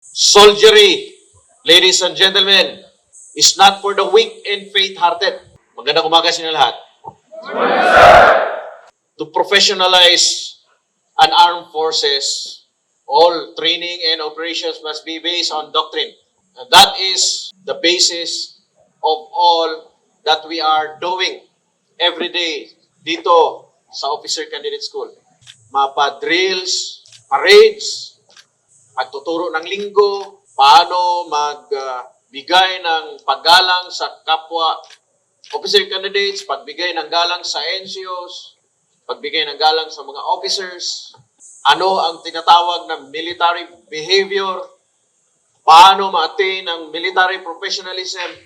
Soldiery, ladies and gentlemen, is not for the weak and faint-hearted. Magandang umaga sa inyo lahat. To professionalize an armed forces, all training and operations must be based on doctrine. And that is the basis of all that we are doing every day dito sa Officer Candidate School. Mapa drills, parades, pagtuturo ng linggo, paano magbigay ng paggalang sa kapwa officer candidates, pagbigay ng galang sa NCOs, pagbigay ng galang sa mga officers, ano ang tinatawag na military behavior, paano ma-attain ang military professionalism,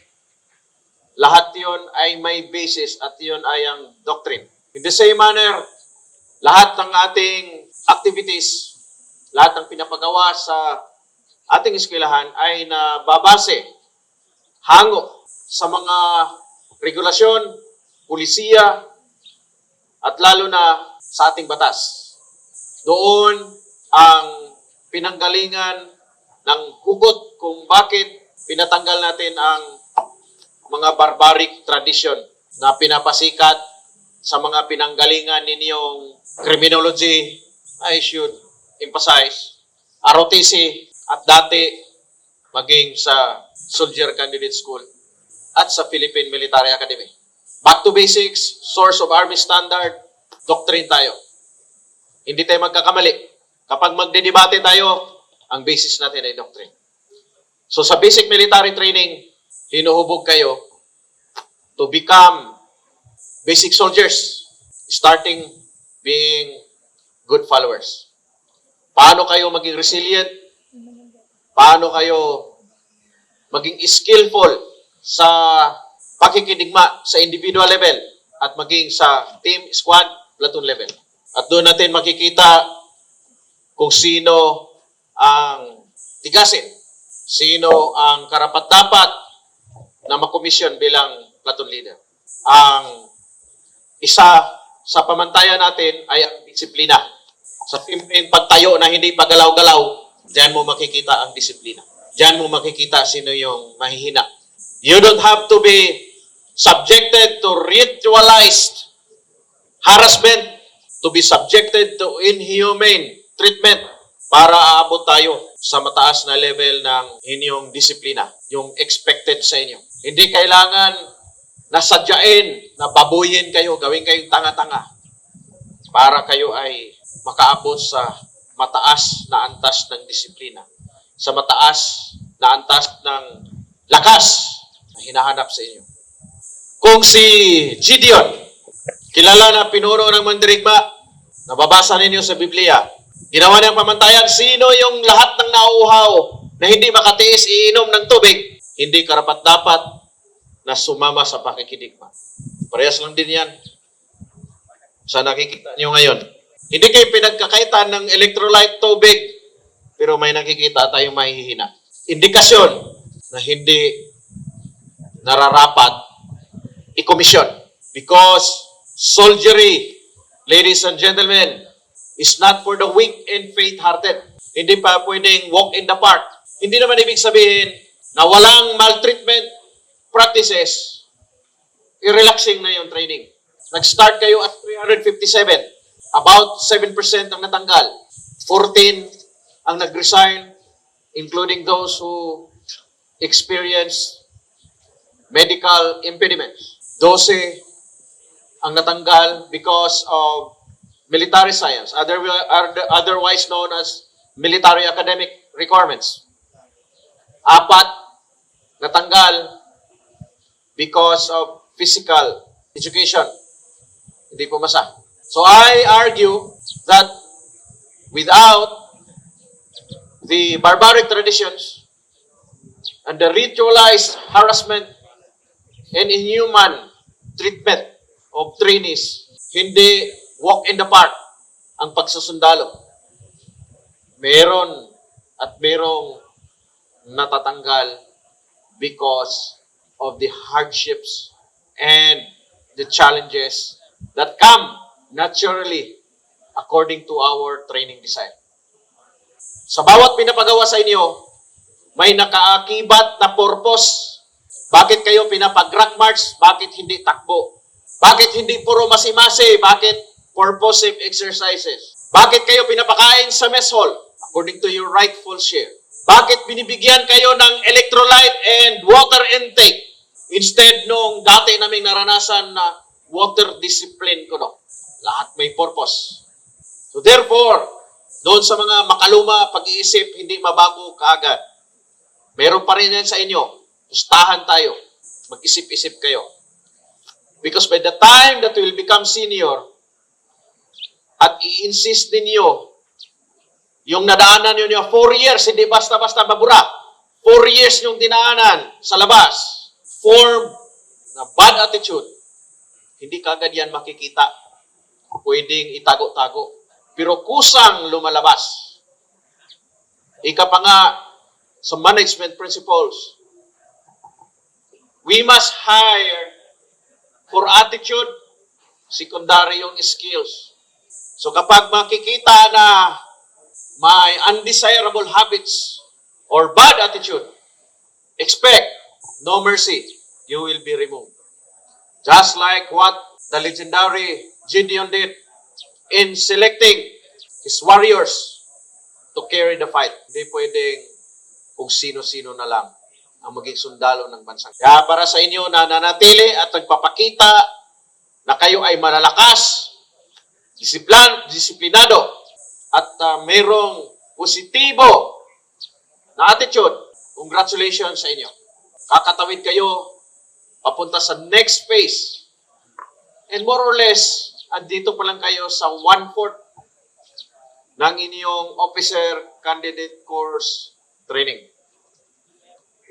lahat yon ay may basis at yon ay ang doctrine. In the same manner, lahat ng ating activities, lahat ng pinapagawa sa ating eskwelahan ay nababase, hango sa mga regulasyon, pulisiya, at lalo na sa ating batas. Doon ang pinanggalingan ng hugot kung bakit pinatanggal natin ang mga barbaric tradition na pinapasikat sa mga pinanggalingan ninyong criminology, I should emphasize, ROTC at dati maging sa Soldier Candidate School at sa Philippine Military Academy. Back to basics, source of Army Standard, doctrine tayo. Hindi tayo magkakamali. Kapag magdedebate tayo, ang basis natin ay doctrine. So sa basic military training, hinuhubog kayo to become basic soldiers, starting being good followers. Paano kayo maging resilient? Paano kayo maging skillful sa pakikidigma sa individual level at maging sa team, squad, platoon level. At doon natin makikita kung sino ang tigasin, sino ang karapat-dapat na makomisyon bilang platoon leader. Ang isa sa pamantayan natin ay ang disiplina. Sa pagtayo na hindi pagalaw-galaw, diyan mo makikita ang disiplina. Diyan mo makikita sino yung mahihina. You don't have to be subjected to ritualized harassment, to be subjected to inhumane treatment para aabot tayo sa mataas na level ng inyong disiplina, yung expected sa inyo. Hindi kailangan nasadyain na babuyin kayo, gawin kayong tanga-tanga para kayo ay makaabot sa mataas na antas ng disiplina, sa mataas na antas ng lakas na hinahanap sa inyo. Kung si Gideon, kilala na pinuno ng mandirigma, nababasa ninyo sa Biblia, ginawa niyang pamantayan, sino yung lahat ng nauuhaw na hindi makatiis iinom ng tubig, hindi karapat-dapat na sumama sa pakikidigma. Parehas lang din yan sa nakikita niyo ngayon. Hindi kayo pinagkakaitan ng electrolyte tubig, pero may nakikita tayong mahihina. Indikasyon na hindi nararapat i-commission. Because soldiery, ladies and gentlemen, is not for the weak and faint-hearted. Hindi pa pwedeng walk in the park. Hindi naman ibig sabihin na walang maltreatment practices, i-relaxing na yung training. Nag-start kayo at 357. About 7% ang natanggal. 14 ang nag-resign, including those who experienced medical impediments. 12 ang natanggal because of military science, other, otherwise known as military academic requirements. Apat natanggal because of physical education. Hindi pumasa. So I argue that without the barbaric traditions and the ritualized harassment and inhuman treatment of trainees, hindi walk in the park ang pagsusundalo. Meron at merong natatanggal because of the hardships and the challenges that come naturally according to our training design. Sa bawat pinapagawa sa inyo, may nakaakibat na purpose. Bakit kayo pinapag-rock march? Bakit hindi takbo? Bakit hindi puro masimase? Bakit purposive exercises? Bakit kayo pinapakain sa mess hall? According to your rightful share. Bakit binibigyan kayo ng electrolyte and water intake instead nung dati naming naranasan na water discipline ko no? Lahat may purpose. So therefore, doon sa mga makaluma pag-iisip, hindi mabago kaagad. Meron pa rin yan sa inyo. Pustahan tayo. Mag-isip-isip kayo. Because by the time that you will become senior, at i-insist ninyo, yung nadaanan nyo niyo, four years, hindi basta-basta mabura. Four years yung dinaanan sa labas. Form na bad attitude. Hindi kagad yan makikita. Pwedeng itago-tago. Pero kusang lumalabas. Ika pa nga, sa management principles, we must hire for attitude, secondary yung skills. So kapag makikita na may undesirable habits or bad attitude, expect no mercy. You will be removed. Just like what the legendary Gideon did in selecting his warriors to carry the fight. Hindi pwedeng kung sino-sino na lang ang maging sundalo ng bansa. Kaya para sa inyo na nanatili at nagpapakita na kayo ay malalakas, disiplan, disiplinado, at uh, mayroong positibo na attitude, congratulations sa inyo. Kakatawid kayo papunta sa next phase. And more or less, andito pa lang kayo sa one-fourth ng inyong officer candidate course training.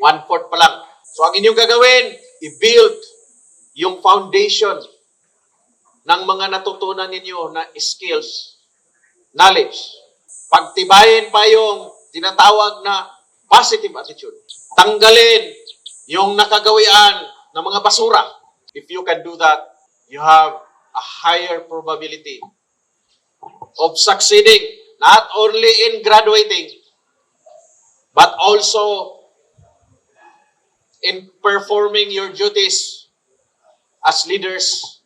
One-fourth pa lang. So ang inyong gagawin, i-build yung foundation ng mga natutunan ninyo na skills, knowledge. Pagtibayin pa yung tinatawag na positive attitude. Tanggalin yung nakagawian ng mga basura. If you can do that, you have a higher probability of succeeding not only in graduating, but also in performing your duties as leaders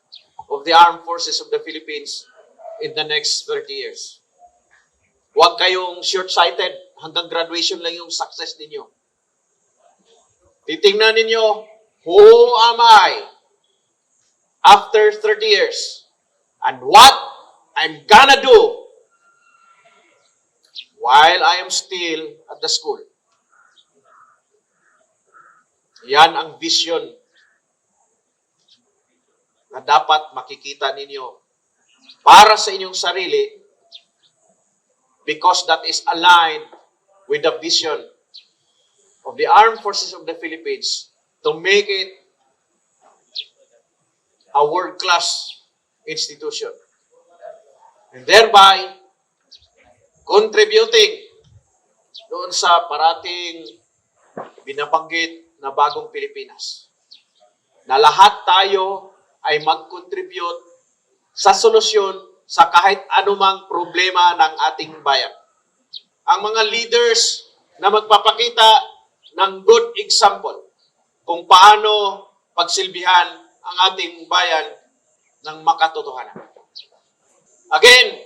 of the armed forces of the Philippines in the next 30 years. Huwag kayong short-sighted. Hanggang graduation lang yung success ninyo. Titingnan ninyo, who am I after 30 years? And what I'm gonna do while I am still at the school. Yan ang vision na dapat makikita ninyo para sa inyong sarili because that is aligned with the vision of the armed forces of the Philippines to make it a world-class institution. And thereby, contributing doon sa parating binabanggit na bagong Pilipinas. Na lahat tayo ay mag-contribute sa solusyon sa kahit anumang problema ng ating bayan. Ang mga leaders na magpapakita ng good example kung paano pagsilbihan ang ating bayan ng makatotohanan. Again,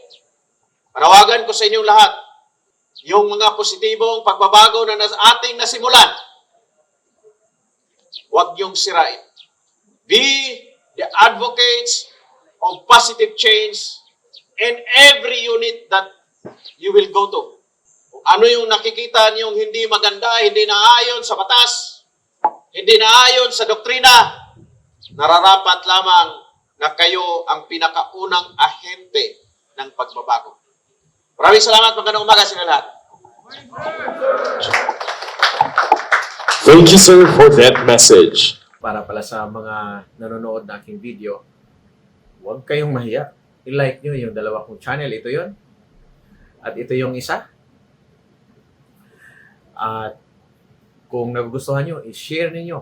panawagan ko sa inyong lahat, yung mga positibong pagbabago na nas ating nasimulan, huwag niyong sirain. Be the advocates of positive change in every unit that you will go to. Kung ano yung nakikita niyong hindi maganda, hindi naayon sa batas, hindi naayon sa doktrina, nararapat lamang na kayo ang pinakaunang ahente ng pagbabago. Maraming salamat, magandang umaga sa inyo lahat. Thank you, sir, for that message. para pala sa mga nanonood na aking video, huwag kayong mahiya. I-like nyo yung dalawa kong channel. Ito yon At ito yung isa. At kung nagugustuhan nyo, i-share ninyo.